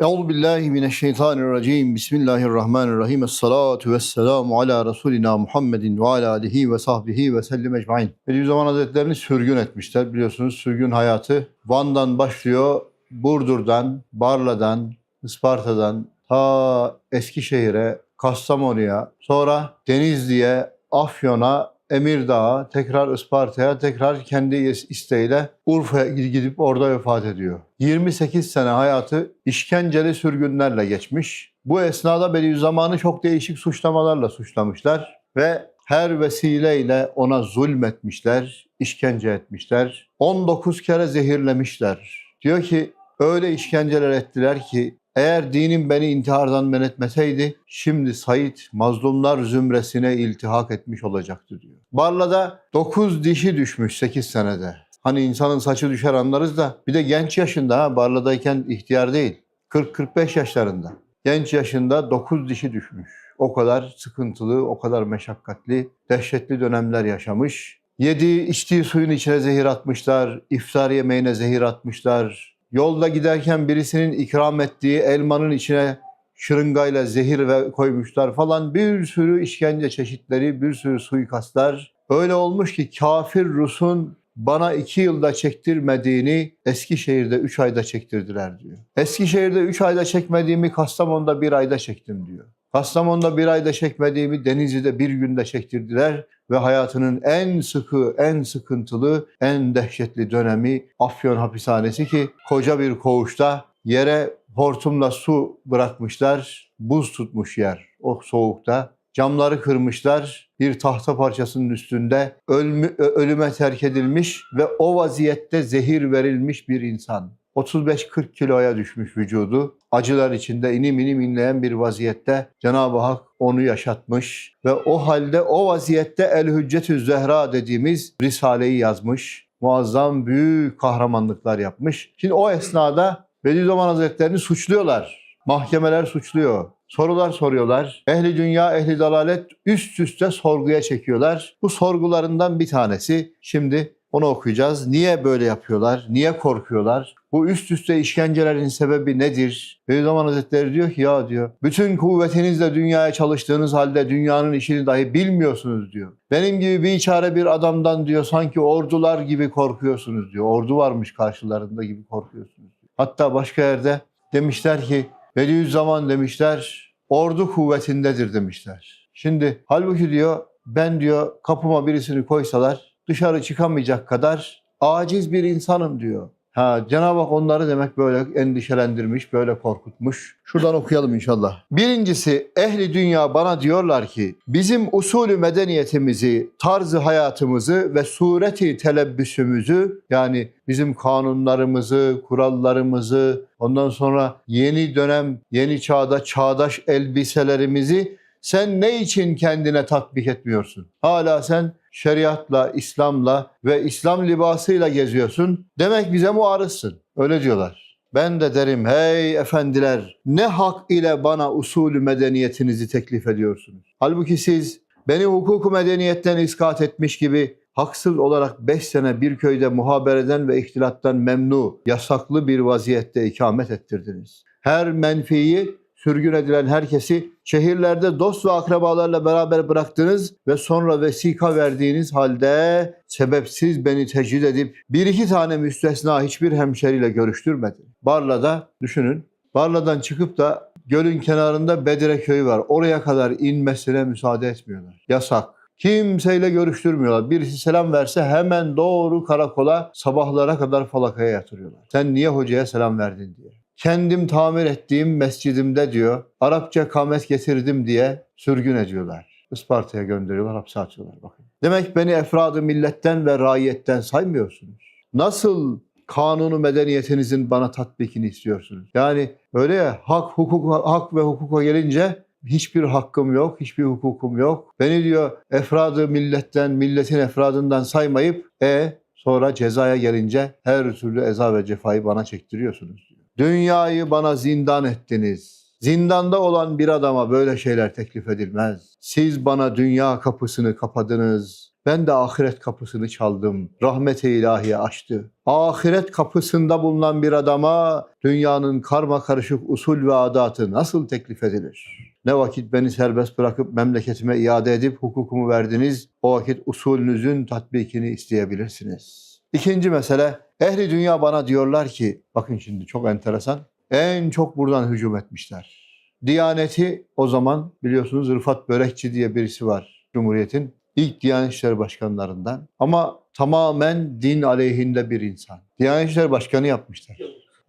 Euzu billahi mineşşeytanirracim. Bismillahirrahmanirrahim. Esselatu vesselamu ala Resulina Muhammedin ve ala alihi ve sahbihi ve sellem ecmaîn. Bediüzzaman Hazretlerini sürgün etmişler. Biliyorsunuz sürgün hayatı Van'dan başlıyor. Burdur'dan, Barla'dan, Isparta'dan ta Eskişehir'e, Kastamonu'ya, sonra Denizli'ye, Afyon'a, Emirdağ'a, tekrar Isparta'ya, tekrar kendi isteğiyle Urfa'ya gidip orada vefat ediyor. 28 sene hayatı işkenceli sürgünlerle geçmiş. Bu esnada Bediüzzaman'ı çok değişik suçlamalarla suçlamışlar ve her vesileyle ona zulmetmişler, işkence etmişler. 19 kere zehirlemişler. Diyor ki öyle işkenceler ettiler ki eğer dinim beni intihardan men etmeseydi şimdi Said mazlumlar zümresine iltihak etmiş olacaktı diyor. Barla'da 9 dişi düşmüş 8 senede. Hani insanın saçı düşer anlarız da bir de genç yaşında ha Barla'dayken ihtiyar değil. 40-45 yaşlarında. Genç yaşında 9 dişi düşmüş. O kadar sıkıntılı, o kadar meşakkatli, dehşetli dönemler yaşamış. Yediği, içtiği suyun içine zehir atmışlar, iftar yemeğine zehir atmışlar, Yolda giderken birisinin ikram ettiği elmanın içine şırıngayla zehir ve koymuşlar falan bir sürü işkence çeşitleri, bir sürü suikastlar. Öyle olmuş ki kafir Rus'un bana iki yılda çektirmediğini Eskişehir'de üç ayda çektirdiler diyor. Eskişehir'de üç ayda çekmediğimi Kastamonu'da bir ayda çektim diyor. Kastamonu'da bir ayda çekmediğimi Denizli'de bir günde çektirdiler ve hayatının en sıkı, en sıkıntılı, en dehşetli dönemi Afyon hapishanesi ki koca bir koğuşta yere hortumla su bırakmışlar, buz tutmuş yer o soğukta. Camları kırmışlar, bir tahta parçasının üstünde ölmü, ölüme terk edilmiş ve o vaziyette zehir verilmiş bir insan. 35-40 kiloya düşmüş vücudu. Acılar içinde inim inim inleyen bir vaziyette Cenab-ı Hak onu yaşatmış ve o halde o vaziyette El Hüccetü Zehra dediğimiz Risale'yi yazmış. Muazzam büyük kahramanlıklar yapmış. Şimdi o esnada Bediüzzaman Hazretleri'ni suçluyorlar. Mahkemeler suçluyor. Sorular soruyorlar. Ehli dünya, ehli dalalet üst üste sorguya çekiyorlar. Bu sorgularından bir tanesi şimdi onu okuyacağız. Niye böyle yapıyorlar? Niye korkuyorlar? Bu üst üste işkencelerin sebebi nedir? Bediüzzaman Hazretleri diyor ki ya diyor bütün kuvvetinizle dünyaya çalıştığınız halde dünyanın işini dahi bilmiyorsunuz diyor. Benim gibi bir çare bir adamdan diyor sanki ordular gibi korkuyorsunuz diyor. Ordu varmış karşılarında gibi korkuyorsunuz. Diyor. Hatta başka yerde demişler ki Bediüzzaman demişler ordu kuvvetindedir demişler. Şimdi halbuki diyor ben diyor kapıma birisini koysalar dışarı çıkamayacak kadar aciz bir insanım diyor. Ha, Cenab-ı Hak onları demek böyle endişelendirmiş, böyle korkutmuş. Şuradan okuyalım inşallah. Birincisi ehli dünya bana diyorlar ki bizim usulü medeniyetimizi, tarzı hayatımızı ve sureti telebbüsümüzü yani bizim kanunlarımızı, kurallarımızı, ondan sonra yeni dönem, yeni çağda çağdaş elbiselerimizi sen ne için kendine tatbik etmiyorsun? Hala sen şeriatla, İslam'la ve İslam libasıyla geziyorsun. Demek bize muarızsın. Öyle diyorlar. Ben de derim hey efendiler ne hak ile bana usulü medeniyetinizi teklif ediyorsunuz? Halbuki siz beni hukuku medeniyetten iskat etmiş gibi haksız olarak 5 sene bir köyde muhabereden ve ihtilattan memnu, yasaklı bir vaziyette ikamet ettirdiniz. Her menfiyi sürgün edilen herkesi şehirlerde dost ve akrabalarla beraber bıraktınız ve sonra vesika verdiğiniz halde sebepsiz beni tecrid edip bir iki tane müstesna hiçbir hemşeriyle görüştürmedin. Barla'da düşünün, Barla'dan çıkıp da gölün kenarında Bedire köyü var. Oraya kadar inmesine müsaade etmiyorlar. Yasak. Kimseyle görüştürmüyorlar. Birisi selam verse hemen doğru karakola sabahlara kadar falakaya yatırıyorlar. Sen niye hocaya selam verdin diye kendim tamir ettiğim mescidimde diyor Arapça kamet getirdim diye sürgün ediyorlar. Isparta'ya gönderiyorlar, hapse atıyorlar bakın. Demek beni efradı milletten ve raiyetten saymıyorsunuz. Nasıl kanunu medeniyetinizin bana tatbikini istiyorsunuz? Yani öyle ya hak, hukuk, hak ve hukuka gelince hiçbir hakkım yok, hiçbir hukukum yok. Beni diyor efradı milletten, milletin efradından saymayıp e sonra cezaya gelince her türlü eza ve cefayı bana çektiriyorsunuz. Dünyayı bana zindan ettiniz. Zindanda olan bir adama böyle şeyler teklif edilmez. Siz bana dünya kapısını kapadınız. Ben de ahiret kapısını çaldım. Rahmet-i ilahi açtı. Ahiret kapısında bulunan bir adama dünyanın karma karışık usul ve adatı nasıl teklif edilir? Ne vakit beni serbest bırakıp memleketime iade edip hukukumu verdiniz, o vakit usulünüzün tatbikini isteyebilirsiniz. İkinci mesele, ehli dünya bana diyorlar ki, bakın şimdi çok enteresan, en çok buradan hücum etmişler. Diyaneti o zaman biliyorsunuz Rıfat Börekçi diye birisi var Cumhuriyet'in ilk Diyanet İşleri Başkanlarından. Ama tamamen din aleyhinde bir insan. Diyanet İşleri Başkanı yapmışlar.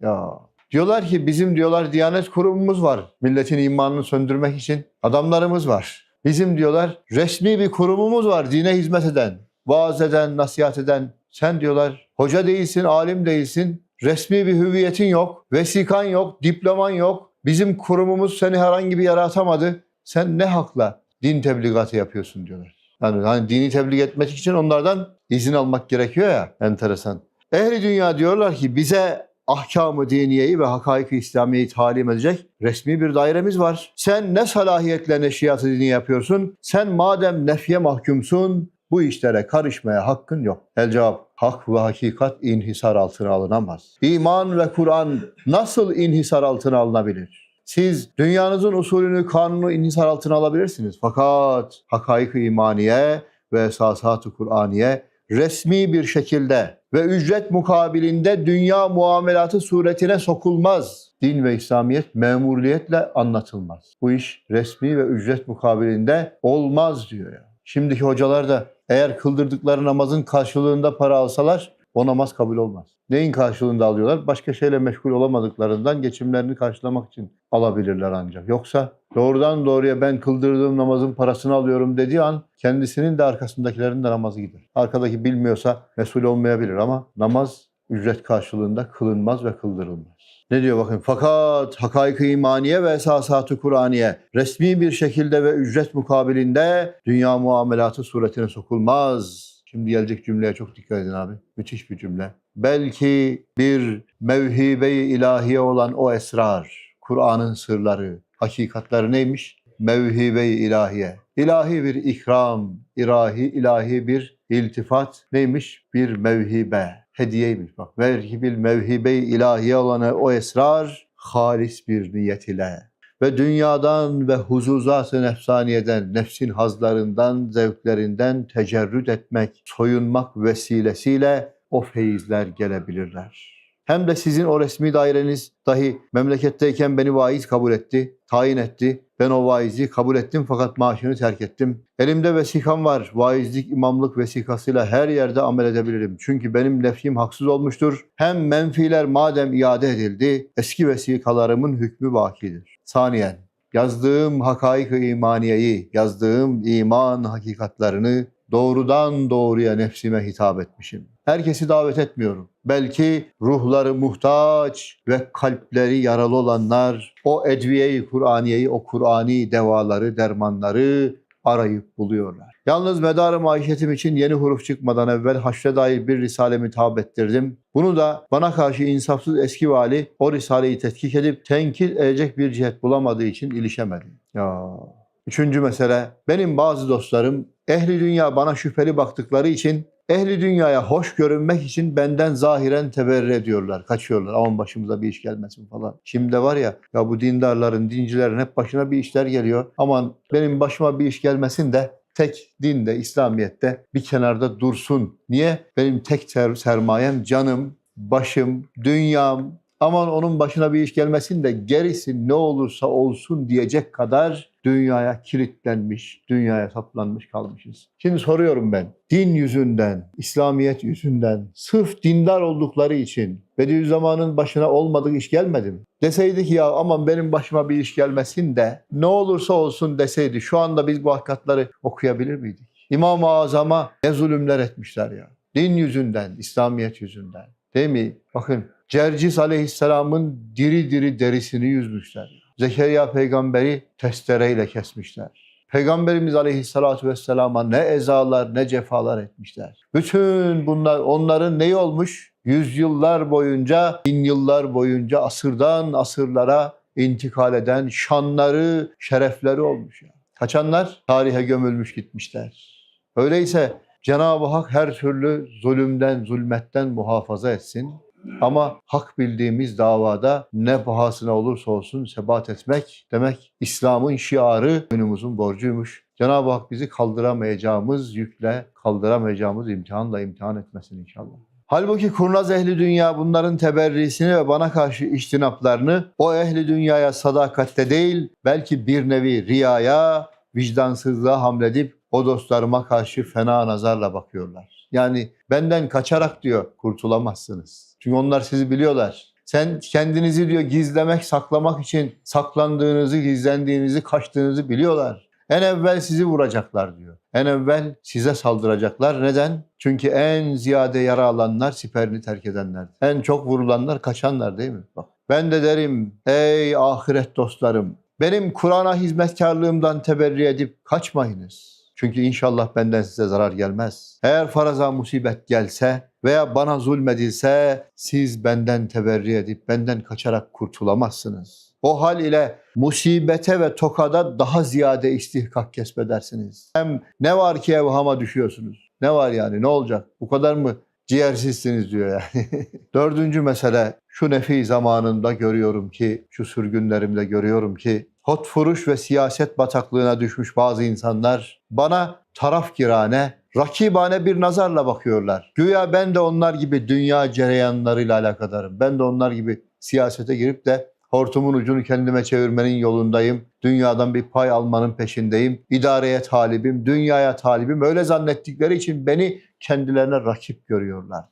Ya diyorlar ki bizim diyorlar Diyanet Kurumumuz var. Milletin imanını söndürmek için adamlarımız var. Bizim diyorlar resmi bir kurumumuz var dine hizmet eden, vaaz eden, nasihat eden. Sen diyorlar hoca değilsin, alim değilsin, resmi bir hüviyetin yok, vesikan yok, diploman yok. Bizim kurumumuz seni herhangi bir yere atamadı. Sen ne hakla din tebligatı yapıyorsun diyorlar. Yani hani dini tebliğ etmek için onlardan izin almak gerekiyor ya enteresan. Ehli dünya diyorlar ki bize ahkamı diniyeyi ve hakaik-i İslamiye'yi talim edecek resmi bir dairemiz var. Sen ne salahiyetle neşriyatı dini yapıyorsun? Sen madem nefye mahkumsun bu işlere karışmaya hakkın yok. El cevap hak ve hakikat inhisar altına alınamaz. İman ve Kur'an nasıl inhisar altına alınabilir? Siz dünyanızın usulünü, kanunu inhisar altına alabilirsiniz. Fakat hakaik-i imaniye ve esasat-ı Kur'aniye resmi bir şekilde ve ücret mukabilinde dünya muamelatı suretine sokulmaz. Din ve İslamiyet memuriyetle anlatılmaz. Bu iş resmi ve ücret mukabilinde olmaz diyor ya. Şimdiki hocalar da eğer kıldırdıkları namazın karşılığında para alsalar o namaz kabul olmaz. Neyin karşılığında alıyorlar? Başka şeyle meşgul olamadıklarından geçimlerini karşılamak için alabilirler ancak. Yoksa doğrudan doğruya ben kıldırdığım namazın parasını alıyorum dediği an kendisinin de arkasındakilerin de namazı gider. Arkadaki bilmiyorsa mesul olmayabilir ama namaz ücret karşılığında kılınmaz ve kıldırılmaz. Ne diyor bakın? Fakat hakaik-i imaniye ve esasat-ı Kur'aniye resmi bir şekilde ve ücret mukabilinde dünya muamelatı suretine sokulmaz. Şimdi gelecek cümleye çok dikkat edin abi. Müthiş bir cümle. Belki bir mevhibe-i ilahiye olan o esrar, Kur'an'ın sırları, hakikatleri neymiş? Mevhibe-i ilahiye. İlahi bir ikram, ilahi, ilahi bir iltifat neymiş? Bir mevhibe, hediyeymiş bak. Belki bir mevhibe-i ilahiye olan o esrar, halis bir niyet ile ve dünyadan ve huzuzat-ı nefsaniyeden, nefsin hazlarından, zevklerinden tecerrüt etmek, soyunmak vesilesiyle o feyizler gelebilirler. Hem de sizin o resmi daireniz dahi memleketteyken beni vaiz kabul etti, tayin etti. Ben o vaizi kabul ettim fakat maaşını terk ettim. Elimde vesikam var. Vaizlik, imamlık vesikasıyla her yerde amel edebilirim. Çünkü benim nefsim haksız olmuştur. Hem menfiler madem iade edildi, eski vesikalarımın hükmü bakidir. Saniyen, yazdığım hakaik-ı imaniyeyi, yazdığım iman hakikatlarını doğrudan doğruya nefsime hitap etmişim. Herkesi davet etmiyorum. Belki ruhları muhtaç ve kalpleri yaralı olanlar o edviye-i Kur'aniyeyi, o Kur'ani devaları, dermanları arayıp buluyorlar. Yalnız medarı maişetim için yeni huruf çıkmadan evvel haşre dair bir risalemi tab ettirdim. Bunu da bana karşı insafsız eski vali o risaleyi tetkik edip tenkit edecek bir cihet bulamadığı için ilişemedi. Ya Üçüncü mesele, benim bazı dostlarım ehli dünya bana şüpheli baktıkları için ehli dünyaya hoş görünmek için benden zahiren teberri ediyorlar, kaçıyorlar. Aman başımıza bir iş gelmesin falan. Şimdi de var ya, ya bu dindarların, dincilerin hep başına bir işler geliyor. Aman benim başıma bir iş gelmesin de tek dinde, İslamiyet'te bir kenarda dursun. Niye? Benim tek ser- sermayem canım, başım, dünyam, aman onun başına bir iş gelmesin de gerisi ne olursa olsun diyecek kadar dünyaya kilitlenmiş, dünyaya saplanmış kalmışız. Şimdi soruyorum ben, din yüzünden, İslamiyet yüzünden, sırf dindar oldukları için Bediüzzaman'ın başına olmadık iş gelmedi mi? Deseydi ki ya aman benim başıma bir iş gelmesin de ne olursa olsun deseydi şu anda biz bu hakikatları okuyabilir miydik? İmam-ı Azam'a ne zulümler etmişler ya. Din yüzünden, İslamiyet yüzünden. Değil mi? Bakın Cercis Aleyhisselam'ın diri diri derisini yüzmüşler. Zekeriya peygamberi testereyle kesmişler. Peygamberimiz Aleyhisselatü Vesselam'a ne ezalar ne cefalar etmişler. Bütün bunlar onların neyi olmuş? Yüzyıllar boyunca, bin yıllar boyunca asırdan asırlara intikal eden şanları, şerefleri olmuş. Ya. Kaçanlar tarihe gömülmüş gitmişler. Öyleyse Cenab-ı Hak her türlü zulümden, zulmetten muhafaza etsin. Ama hak bildiğimiz davada ne pahasına olursa olsun sebat etmek demek İslam'ın şiarı günümüzün borcuymuş. Cenab-ı Hak bizi kaldıramayacağımız yükle, kaldıramayacağımız imtihanla imtihan etmesin inşallah. Halbuki kurnaz ehli dünya bunların teberrisini ve bana karşı iştinaplarını o ehli dünyaya sadakatte değil belki bir nevi riyaya, vicdansızlığa hamledip o dostlarıma karşı fena nazarla bakıyorlar. Yani benden kaçarak diyor kurtulamazsınız. Çünkü onlar sizi biliyorlar. Sen kendinizi diyor gizlemek, saklamak için saklandığınızı, gizlendiğinizi, kaçtığınızı biliyorlar. En evvel sizi vuracaklar diyor. En evvel size saldıracaklar. Neden? Çünkü en ziyade yara alanlar siperini terk edenler. En çok vurulanlar kaçanlar değil mi? Bak. Ben de derim ey ahiret dostlarım benim Kur'an'a hizmetkarlığımdan teberri edip kaçmayınız. Çünkü inşallah benden size zarar gelmez. Eğer faraza musibet gelse veya bana zulmedilse siz benden teberri edip benden kaçarak kurtulamazsınız. O hal ile musibete ve tokada daha ziyade istihkak kesbedersiniz. Hem ne var ki evhama düşüyorsunuz? Ne var yani ne olacak? Bu kadar mı ciğersizsiniz diyor yani. Dördüncü mesele şu nefi zamanında görüyorum ki, şu sürgünlerimde görüyorum ki hotfuruş ve siyaset bataklığına düşmüş bazı insanlar bana taraf girane, rakibane bir nazarla bakıyorlar. Güya ben de onlar gibi dünya cereyanlarıyla alakadarım. Ben de onlar gibi siyasete girip de hortumun ucunu kendime çevirmenin yolundayım. Dünyadan bir pay almanın peşindeyim. İdareye talibim, dünyaya talibim. Öyle zannettikleri için beni kendilerine rakip görüyorlar.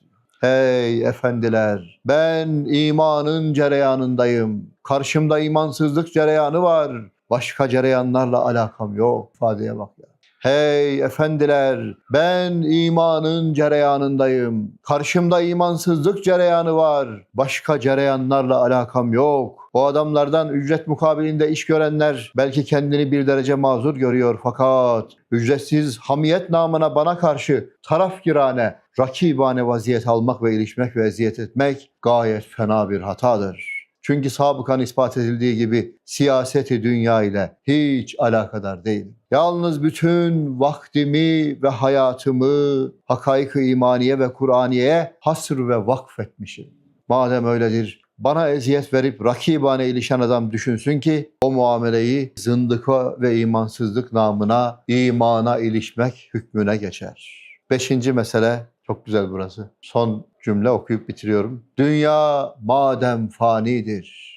Hey efendiler, ben imanın cereyanındayım. Karşımda imansızlık cereyanı var. Başka cereyanlarla alakam yok. İfadeye bak ya. Hey efendiler, ben imanın cereyanındayım. Karşımda imansızlık cereyanı var. Başka cereyanlarla alakam yok. O adamlardan ücret mukabilinde iş görenler belki kendini bir derece mazur görüyor fakat ücretsiz hamiyet namına bana karşı taraf girane, rakibane vaziyet almak ve ilişmek ve eziyet etmek gayet fena bir hatadır. Çünkü sabıkan ispat edildiği gibi siyaseti dünya ile hiç alakadar değil. Yalnız bütün vaktimi ve hayatımı hakaik-ı imaniye ve Kur'aniye'ye hasr ve vakfetmişim. Madem öyledir bana eziyet verip rakibane ilişen adam düşünsün ki o muameleyi zındıka ve imansızlık namına imana ilişmek hükmüne geçer. Beşinci mesele çok güzel burası. Son cümle okuyup bitiriyorum. Dünya madem fanidir,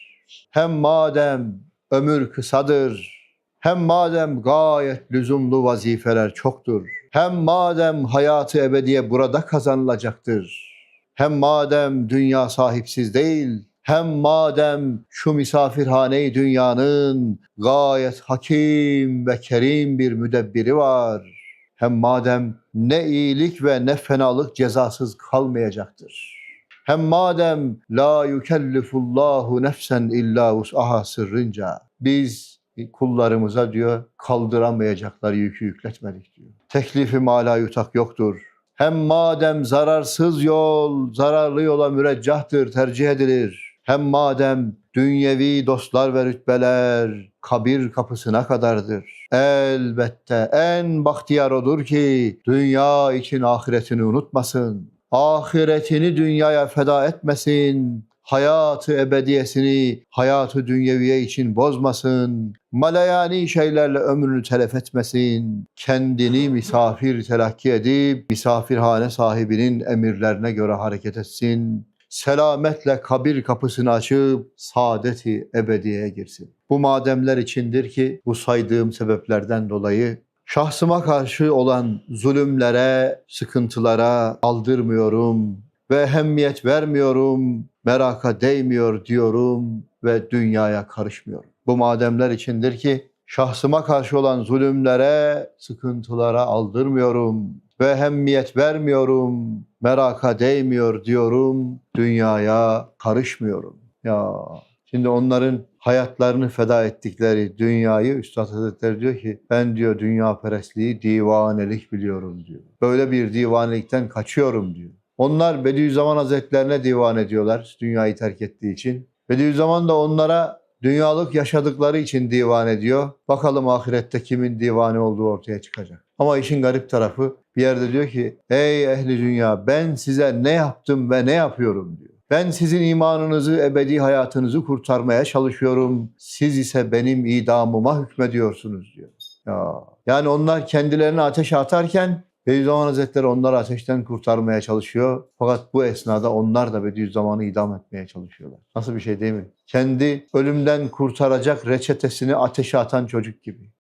hem madem ömür kısadır, hem madem gayet lüzumlu vazifeler çoktur, hem madem hayatı ebediye burada kazanılacaktır, hem madem dünya sahipsiz değil, hem madem şu misafirhane dünyanın gayet hakim ve kerim bir müdebbiri var, hem madem ne iyilik ve ne fenalık cezasız kalmayacaktır. Hem madem la yukellifullahu nefsen illa vus'aha sırrınca biz kullarımıza diyor kaldıramayacakları yükü yükletmedik diyor. Teklifi mala yutak yoktur. Hem madem zararsız yol zararlı yola müreccahtır, tercih edilir. Hem madem dünyevi dostlar ve rütbeler kabir kapısına kadardır. Elbette en bahtiyar odur ki dünya için ahiretini unutmasın. Ahiretini dünyaya feda etmesin. Hayatı ebediyesini hayatı dünyeviye için bozmasın. Malayani şeylerle ömrünü telef etmesin. Kendini misafir telakki edip misafirhane sahibinin emirlerine göre hareket etsin selametle kabir kapısını açıp saadeti ebediye girsin. Bu mademler içindir ki bu saydığım sebeplerden dolayı şahsıma karşı olan zulümlere, sıkıntılara aldırmıyorum ve ehemmiyet vermiyorum, meraka değmiyor diyorum ve dünyaya karışmıyorum. Bu mademler içindir ki şahsıma karşı olan zulümlere, sıkıntılara aldırmıyorum ve ehemmiyet vermiyorum, meraka değmiyor diyorum, dünyaya karışmıyorum. Ya şimdi onların hayatlarını feda ettikleri dünyayı Üstad Hazretleri diyor ki ben diyor dünya perestliği divanelik biliyorum diyor. Böyle bir divanelikten kaçıyorum diyor. Onlar Bediüzzaman Hazretlerine divan ediyorlar dünyayı terk ettiği için. Bediüzzaman da onlara dünyalık yaşadıkları için divan ediyor. Bakalım ahirette kimin divane olduğu ortaya çıkacak. Ama işin garip tarafı Bir yerde diyor ki ey ehli dünya ben size ne yaptım ve ne yapıyorum diyor. Ben sizin imanınızı, ebedi hayatınızı kurtarmaya çalışıyorum. Siz ise benim idamıma hükmediyorsunuz diyor. Ya, yani onlar kendilerini ateşe atarken Bediüzzaman Hazretleri onları ateşten kurtarmaya çalışıyor. Fakat bu esnada onlar da Bediüzzaman'ı idam etmeye çalışıyorlar. Nasıl bir şey değil mi? Kendi ölümden kurtaracak reçetesini ateşe atan çocuk gibi.